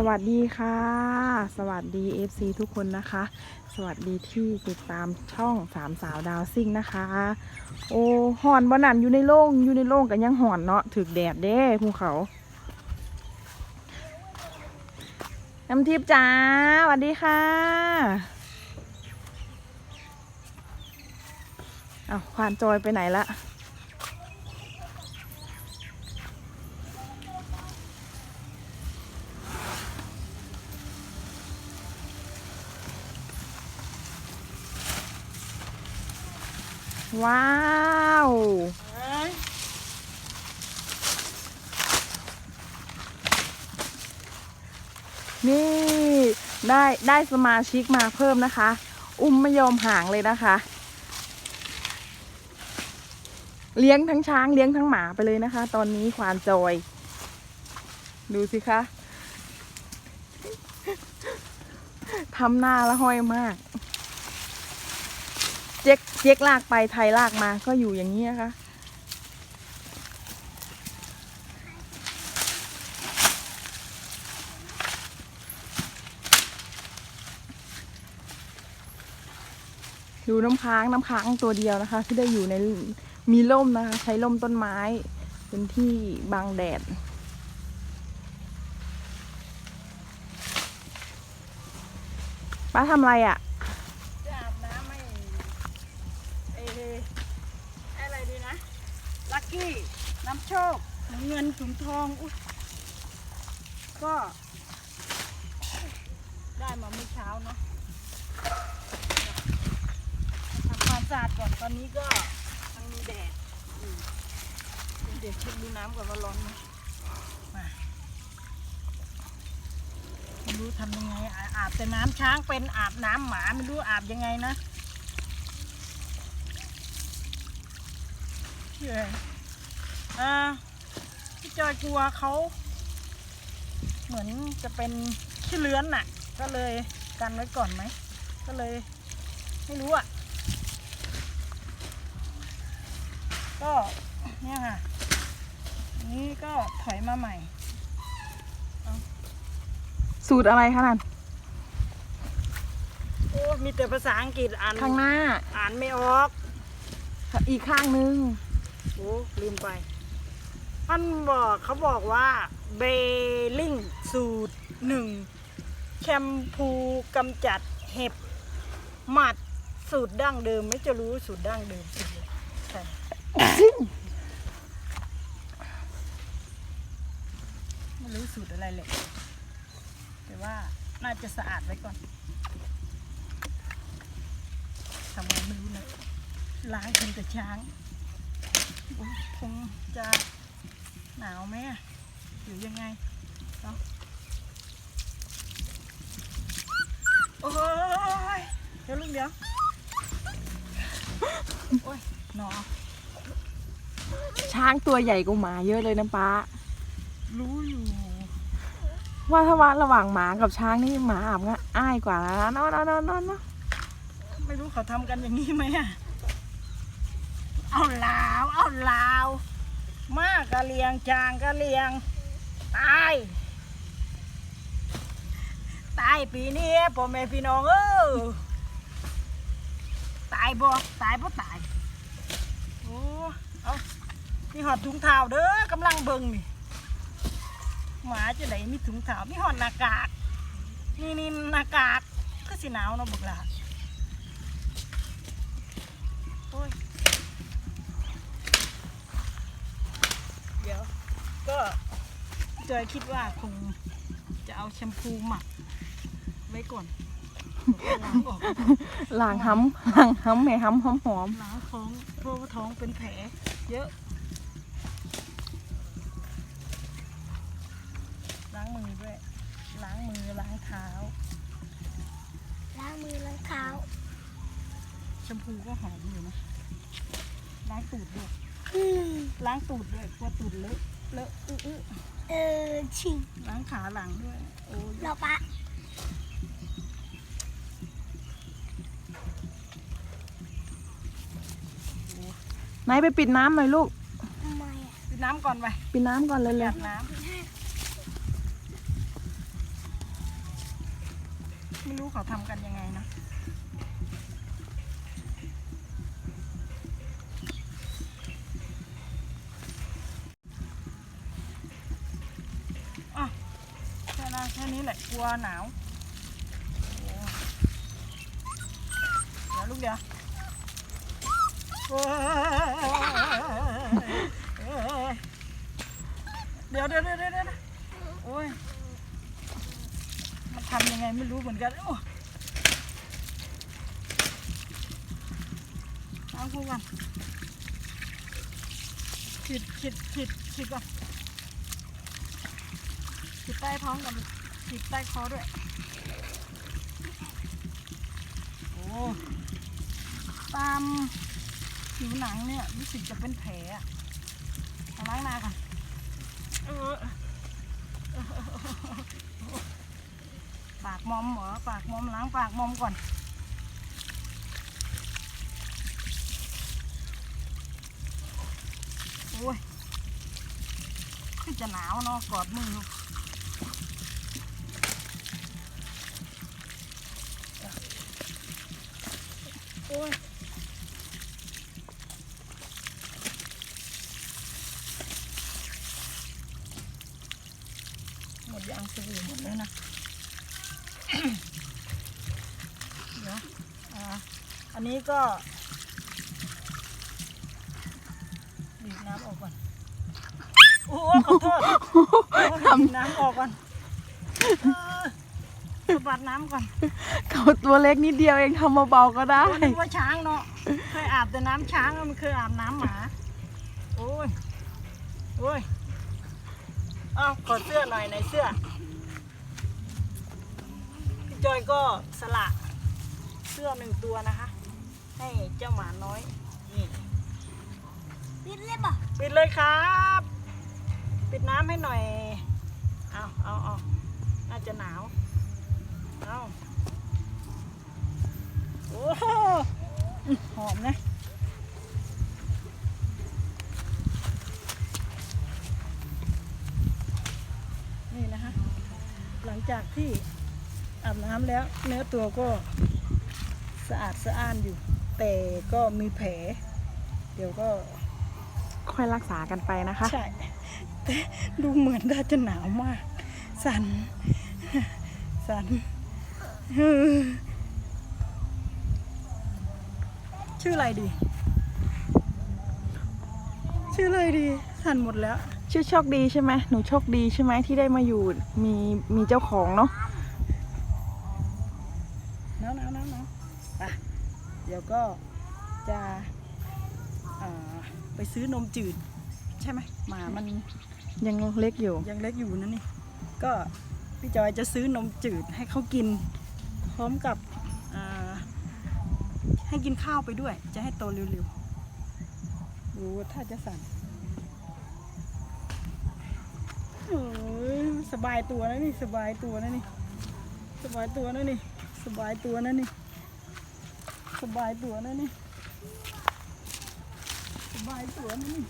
สวัสดีค่ะ สวัสดี FC ทุกคนนะคะ สวัสดีที่ติดตามช่องสามสาวดาวซิ่งนะคะ โอ้หอนบนันอยู่ในโล่งอยู่ในโล่งกันยังหอนเนาะถึกแดดเด้ภูเขา น้ำทิพย์จ้าสวัสดีค่ะเอาวควานจอยไปไหนละ ว้าวนี่ได้ได้สมาชิกมาเพิ่มนะคะ อุ้มไม่ยอมห่างเลยนะคะ เลี้ยงทั้งช้างเลี้ยงทั้งหมาไปเลยนะคะ ตอนนี้ควานจอย ดูสิคะทำหน้าละห้อยมาก เจ๊กเจ๊กลากไปไทยลากมาก็อยู่อย่างนี้นะคะ ดูน้ำค้างน้ำค้างตัวเดียวนะคะ ที่ได้อยู่ในมีร่มนะคะ ใช้ร่มต้นไม้ เป็นที่บังแดดป้าทำอะไรอะ่ะอาบน้ำไม่เออะไรดีนะ ลักกี้น้ำโชคหมุนเงินถุงทองอุ๊ยก็ได้มาเมื่อเช้าเนาะทำความสะอาดก่อนตอนนี้ก็ทั้งมีแดดเดี๋ยวเช็คดูน้ำก่อนว่าร้อนไหมมาไม่รู้ทำยังไงอาบแต่น้ำช้างเป็นอาบน้ำหมาไม่รู้อาบยังไงนะ เชื่ออ่าพี่จอยกลัวเขา เหมือนจะเป็นขี้เลื้อนน่ะ ก็เลยกันไว้ก่อนไหม ก็เลย ไม่รู้อะ ก็เนี่ยค่ะ นี่ก็ถอยมาใหม่ สูตรอะไรคะนั่นโอ้มีแต่ภาษาอังกฤษอ่านข้างหน้า อ่านไม่ออก อีกข้างนึง โอ้ลืมไป มันบอกเขาบอกว่าเบลลิงสูตรหนึ่งแชมพูกำจัดเห็บหมัดสูตรดั้งเดิม ไม่จะรู้สูตรดั้งเดิมจริใช่ไม่รู้สูตรอะไรเลยแต่ว่าน่าจะสะอาดไว้ก่อนทำไงไม่รู้นะล้างคงแต่ช้าง คงจะหนาวไหมอะหรือยังไงเนาะโอ้ยเดี๋ยวลุงเดี๋ยวโอ้ยหนอช้างตัวใหญ่กว่าหมาเยอะเลยนะป้า รู้อยู่ ว่าถ้าวัดระหว่างหมากับช้างนี่หมาอาบง่ายอ้ายกว่านะเนาะเนาะเนาะเนาะเนาะไม่รู้เขาทำกันอย่างนี้ไหมอะ เอาลาว เอาลาว มากกะเลียงจางกะเลียง ตาย ตายปีนี้พ่อแม่พี่น้องเออตายบ่ตายบ่ตาย โอ้ เอามีหอดถุงเท้าเด้อกำลังเบิ่งนี่หมาจะไหนมีถุงเท้ามีหอดหน้ากาก นี่นี่หน้ากากก็สิหนาวเนาะบักหลา จอยคิดว่าคงจะเอาแชมพูหมักไว้ก่อนล้างออกหลางห้ำหลางห้ำแม่ห้ำหอมหอมล้างท้องเพราะว่าท้องเป็นแผลเยอะล้างมือด้วยล้างมือล้างเท้าล้างมือล้างเท้าแชมพูก็หอมอยู่นะล้างตูดด้วยอืมล้างตูดด้วยกลัวตูดเลอะเลอะอื้ออื้อ เออชิงล้างขาหลังด้วย โอ้ยเราปะไหนไปปิดน้ำหน่อยลูก ทำไมอะปิดน้ำก่อนไปปิดน้ำก่อนเลยหเลยยาดน้ำไม่รู้เขาทำกันยังไงนะอะแค่ ค่นี้แหละกลัวหนาวเดี๋ยวลูกเดี๋ยวเดี๋ยวเดี๋ยวเดี๋ยวเดี๋ยวโอ้ยมันทำยังไงไม่รู้เหมือนกันโอ้เอาพูดกันขิดขิดขิดขิดก่อนขีดใต้ท้องกับ ขีดใต้คอด้วย โอ้ตามผิวหนังเนี่ยรู้สึกจะเป็นแผลอะเอาล้างหน้ากันเออปากมอมเหรอปากมอมล้างปากมอมก่อน โอ้ยคือจะหนาวเนาะกอดมือ โอ้ยหมดยางสบู่หมดแล้วนะเดี๋ยวอ่าอันนี้ก็บีบน้ำออกก่อน โอ้ขอโทษบีบน้ำออกก่อน เออสะบัดน้ำก่อนเขาตัวเล็กนิดเดียวเองทำเบาๆก็ได้นึกว่าช้างเนาะ เคยอาบแต่น้ำช้างอะมันเคยอาบน้ำหมา โอ้ย โอ้ยเอ้าขอเสื้อหน่อยในเสื้อ พี่จอยก็สละเสื้อหนึ่งตัวนะคะ ให้เจ้าหมาน้อย นี่ ปิดเลยบ่ปิดเลยครับ ปิดน้ำให้หน่อย เอาเอาเอาน่าจะหนาว เอาโอ้โหอื้อหอมนะนี่นะคะ หลังจากที่อาบน้ำแล้ว เนื้อตัวก็สะอาดสะอ้านอยู่ แต่ก็มีแผล เดี๋ยวก็ค่อยรักษากันไปนะคะ ใช่แต่ดูเหมือนน่าจะหนาวมาก สัน สันเออ ชื่ออะไรดี ชื่ออะไรดี สันหมดแล้ว ชื่อโชคดีใช่ไหมหนูโชคดีใช่ไหมที่ได้มาอยู่มีมีเจ้าของเนาะหนาวหนาวหนาวหนาวไปเดี๋ยวก็จะอ่าไปซื้อนมจืด ใช่ไหมหมามันยังเล็กอยู่ ยังเล็กอยู่นะนี่ ก็พี่จอยจะซื้อนมจืดให้เขากินพ ร้อมกับให้กินข้าวไปด้วย จะให้โตเร็วๆดูถ้าจะสั่นโอ้ยสบายตัวนะนี่สบายตัวนะนี่สบายตัวนะนี่สบายตัวนะนี่สบายตัวนะนี่สบายตัวนะนี่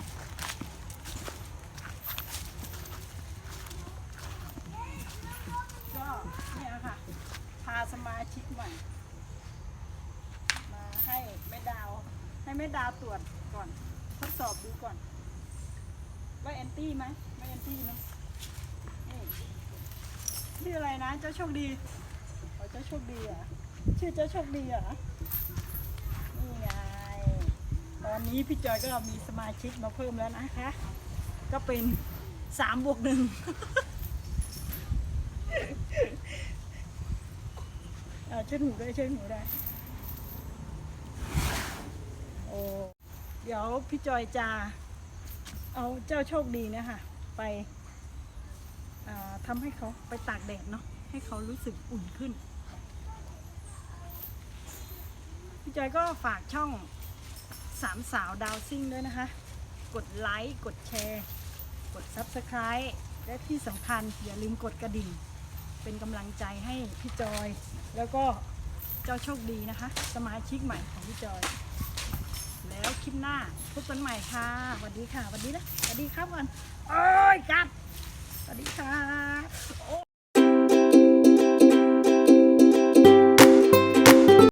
ก็เนี่ยค่ะ พาสมาชิกใหม่มาให้แม่ดาว ให้แม่ดาวตรวจก่อน ทดสอบดูก่อน ว่าแอนตี้ไหมไม่แอนตี้เนอะนี่ชื่ออะไรนะ เจ้าโชคดีอ๋อเจ้าโชคดีเหรอะชื่อเจ้าโชคดีเหรอะนี่ไง ตอนนี้พี่จอยก็มีสมาชิกมาเพิ่มแล้วนะคะ ก็เป็นสามบวกหนึ่ง เอาเช็ดหูได้เช็ดหูได้ โอ้เดี๋ยวพี่จอยจะเอาเจ้าโชคดีเนะค่ะ ไปทำให้เขาไปตากแดดเนาะให้เขารู้สึกอุ่นขึ้น พี่จอยก็ฝากช่องสามสาวดาวซิ่งด้วยนะคะ กดไลค์ กดแชร์ กด Subscribe และที่สำคัญอย่าลืมกดกระดิ่ง เป็นกำลังใจให้พี่จอย แล้วก็เจ้าโชคดีนะคะ สมาชิกใหม่ของพี่จอย แล้วคลิปหน้าพบกันใหม่ค่ะสวัสดีค่ะสวัสดีนะสวัสดีครับก่อนโอ้ยกัดสวัสดีค่ะ